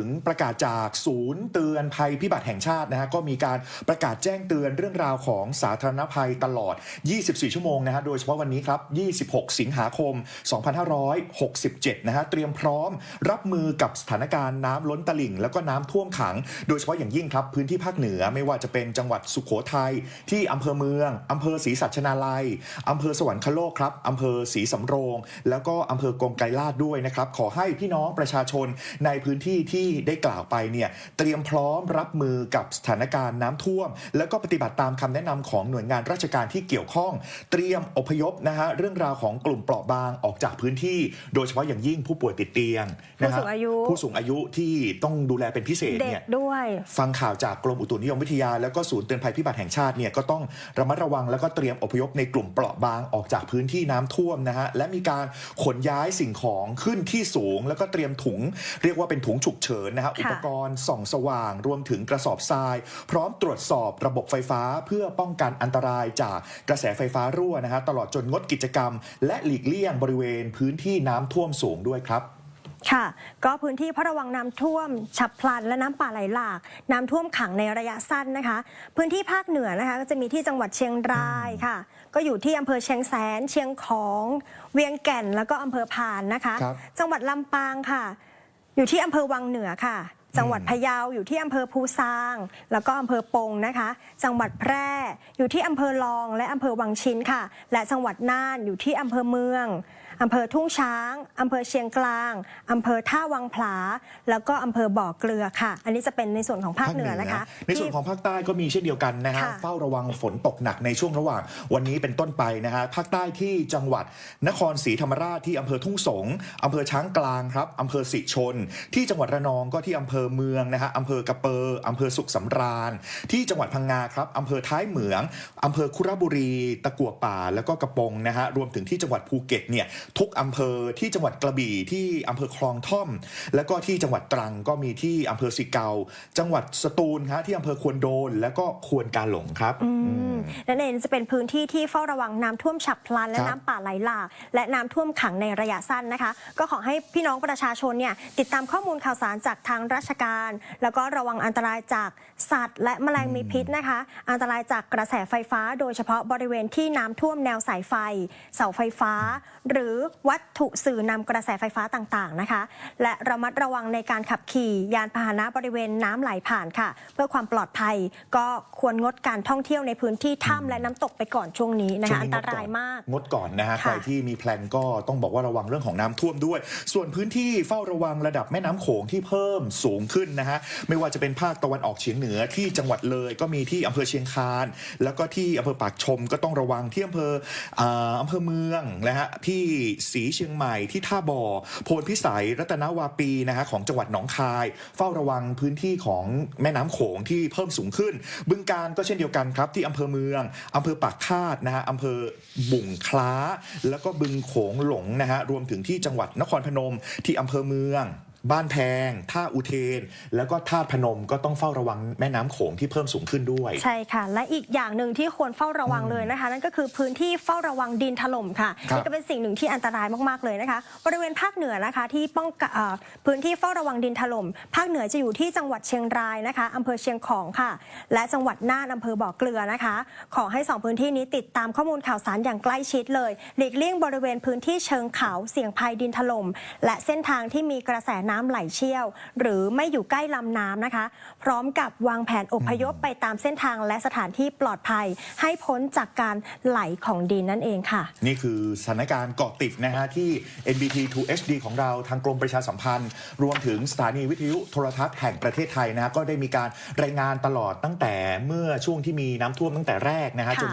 ถึงประกาศจากศูนย์เตือนภัยพิบัติแห่งชาตินะฮะก็มีการประกาศแจ้งเตือนเรื่องราวของสาธารณภัยตลอด 24 ชั่วโมงนะฮะโดยเฉพาะวันนี้ครับ 26 สิงหาคม 2567 นะฮะเตรียมพร้อมรับมือกับสถานการณ์น้ำล้นตลิ่ง แล้วก็น้ำท่วมขัง โดยเฉพาะอย่างยิ่งครับ พื้นที่ภาคเหนือไม่ว่าจะเป็นจังหวัดสุโขทัยที่อำเภอเมืองอำเภอศรีสัชนาลัยอำเภอสวรรคโลกครับอำเภอศรีสำโรง แล้วก็อำเภอกงไกรลาดด้วยนะครับขอให้พี่น้องประชาชนในพื้นที่ที่ได้กล่าวไปเนี่ยเตรียมพร้อมรับมือกับสถานการณ์น้ำท่วม แล้วก็ปฏิบัติตามคำแนะนำของหน่วยงานราชการที่เกี่ยวข้อง เตรียมอพยพนะฮะเรื่องราวของกลุ่มเปราะบางออกจากพื้นที่ โดยเฉพาะอย่างยิ่งผู้ป่วยติดเตียงนะฮะผู้สูงอายุผู้สูงอายุที่ต้องดูแลเป็นพิเศษเด็เนี่กยด้วยฟังข่าวจากกรมอุตุนิยมวิทยา แล้วก็ศูนย์เตือนภัยพิบัติแห่งชาติเนี่ยก็ต้องระมัดระวังแล้วก็เตรียมอพยพในกลุ่มเปราะบางออกจากพื้นที่น้ำท่วมนะฮะและมีการขนย้ายสิ่งของขึ้นที่สูง แล้วก็เตรียมถุง เรียกว่าเป็นถุงฉุกเฉินนะฮะค่ะอุปกรณ์ส่องสว่าง รวมถึงกระสอบทราย พร้อมตรวจสอบระบบไฟฟ้าเพื่อป้องกันอันตรายจากกระแสไฟฟ้ารั่วนะฮะตลอดจนงดกิจกรรม และหลีกเลี่ยงบริเวณพื้นที่น้ำท่วมสูงด้วยครับค่ะ ก็พื้นที่เฝ้าระวังน้ำท่วม ฉับพลันและน้ำป่าไหลหลาก น้ำท่วมขังในระยะสั้นนะคะ พื้นที่ภาคเหนือนะคะ ก็จะมีที่จังหวัดเชียงรายค่ะ ก็อยู่ที่อำเภอเชียงแสน เชียงของ เวียงแก่นแล้วก็อำเภอพานนะคะครับจังหวัดลำปางค่ะ อยู่ที่อำเภอวังเหนือค่ะ จังหวัดพะเยาอยู่ที่อำเภอภูซาง แล้วก็อำเภอปงนะคะ จังหวัดแพร่ อยู่ที่อำเภอลอง และอำเภอวังชิ้นค่ะ และจังหวัดน่านอยู่ที่อำเภอเมืองอำเภอทุ่งช้าง อำเภอเชียงกลางอำเภอท่าวังผลา แล้วก็อำเภอบ่อเกลือค่ะ อันนี้จะเป็นในส่วนของภาคเหนือนะคะ ในส่วนของภาคใต้ก็มีเช่นเดียวกันนะฮะค่ะเฝ้าระวังฝนตกหนักในช่วงระหว่างวันนี้เป็นต้นไปนะฮะ ภาคใต้ที่จังหวัดนครศรีธรรมราชที่อำเภอทุ่งสงศ์อำเภอช้างกลางครับอำเภอสิชน ที่จังหวัดระนองก็ที่อำเภอเมืองนะฮะอำเภอกระเปอร์อำเภอสุขสำราญ ที่จังหวัดพังงาครับอำเภอท้ายเหมืองอำเภอคุระบุรี ตะกัวป่า แล้วก็กระปงนะฮะรวมถึงที่จังหวัดภูเก็ตเนี่ยทุกอำเภอที่จังหวัดกระบี่ที่อำเภอคลองท่อม แล้วก็ที่จังหวัดตรังก็มีที่อำเภอสิเกา จังหวัดสตูลฮะที่อำเภอควนโดน แล้วก็ควนกาหลงครับนั่นเองจะเป็นพื้นที่ที่เฝ้าระวังน้ำท่วมฉับพลันและครับน้ำป่าไหลหลากและน้ำท่วมขังในระยะสั้นนะคะ ก็ขอให้พี่น้องประชาชนเนี่ยติดตามข้อมูลข่าวสารจากทางราชการ แล้วก็ระวังอันตรายจากสัตว์ และแมลงมีพิษนะคะ อันตรายจากกระแสไฟฟ้า โดยเฉพาะบริเวณที่น้ำท่วมแนวสายไฟ เสาไฟฟ้า หรือวัตถุสื่อนำกระแสไฟฟ้าต่างๆนะคะ และระมัดระวังในการขับขี่ยานพาหนะบริเวณน้ำไหลผ่านค่ะ เพื่อความปลอดภัยก็ควรงดการท่องเที่ยวในพื้นที่ถ้ำและน้ำตกไปก่อนช่วงนี้นะคะอันตรายมาก งดก่อนนะฮะค่ะใครที่มีแพลนก็ต้องบอกว่าระวังเรื่องของน้ำท่วมด้วย ส่วนพื้นที่เฝ้าระวังระดับแม่น้ำโขงที่เพิ่มสูงขึ้นนะฮะไม่ว่าจะเป็นภาคตะวันออกเฉียงเหนือที่จังหวัดเลยก็มีที่อำเภอเชียงคาน แล้วก็ที่อำเภอปากชมก็ต้องระวังที่อำเภออำเภอเมืองนะฮะที่ศรีเชียงใหม่ที่ท่าบ่อโพนพิสัยรัตนวาปีนะฮะของจังหวัดหนองคาย เฝ้าระวังพื้นที่ของแม่น้ำโขงที่เพิ่มสูงขึ้น บึงการก็เช่นเดียวกันครับที่อำเภอเมืองอำเภอปากคาดนะฮะอำเภอบุ่งคล้า แล้วก็บึงโขงหลงนะฮะรวมถึงที่จังหวัดนครพนมที่อำเภอเมือง บ้านแพง ท่าอุเทน แล้วก็ท่าตุพนมก็ต้องเฝ้าระวังแม่น้ำโขงที่เพิ่มสูงขึ้นด้วย ใช่ค่ะ และอีกอย่างหนึ่งที่ควรเฝ้าระวังเลยนะคะ นั่นก็คือพื้นที่เฝ้าระวังดินถล่มค่ะครับ นี่ก็เป็นสิ่งหนึ่งที่อันตรายมากๆเลยนะคะ บริเวณภาคเหนือนะคะ ที่ป้องกันเอ่อพื้นที่เฝ้าระวังดินถล่มภาคเหนือจะอยู่ที่จังหวัดเชียงรายนะคะอำเภอเชียงของค่ะ และจังหวัดน่านอำเภอบ่อเกลือนะคะ ขอให้สองพื้นที่นี้ติดตามข้อมูลข่าวสารอย่างใกล้ชิดเลยหลีกเลี่ยงบริเวณพื้นที่เชิงเขาเสี่ยงภัยดินถล่มและเส้นทางที่มีกระแสน้ำไหลเชี่ยว หรือไม่อยู่ใกล้ลำน้ำนะคะ พร้อมกับวางแผนอพยพไปตามเส้นทางและสถานที่ปลอดภัย ให้พ้นจากการไหลของดินนั่นเองค่ะ นี่คือสถานการณ์เกาะติดนะฮะที่ NBT 2 HD ของเราทางกรมประชาสัมพันธ์ รวมถึงสถานีวิทยุโทรทัศน์แห่งประเทศไทยนะฮะก็ได้มีการรายงานตลอดตั้งแต่เมื่อช่วงที่มีน้ำท่วมตั้งแต่แรกนะฮะะจน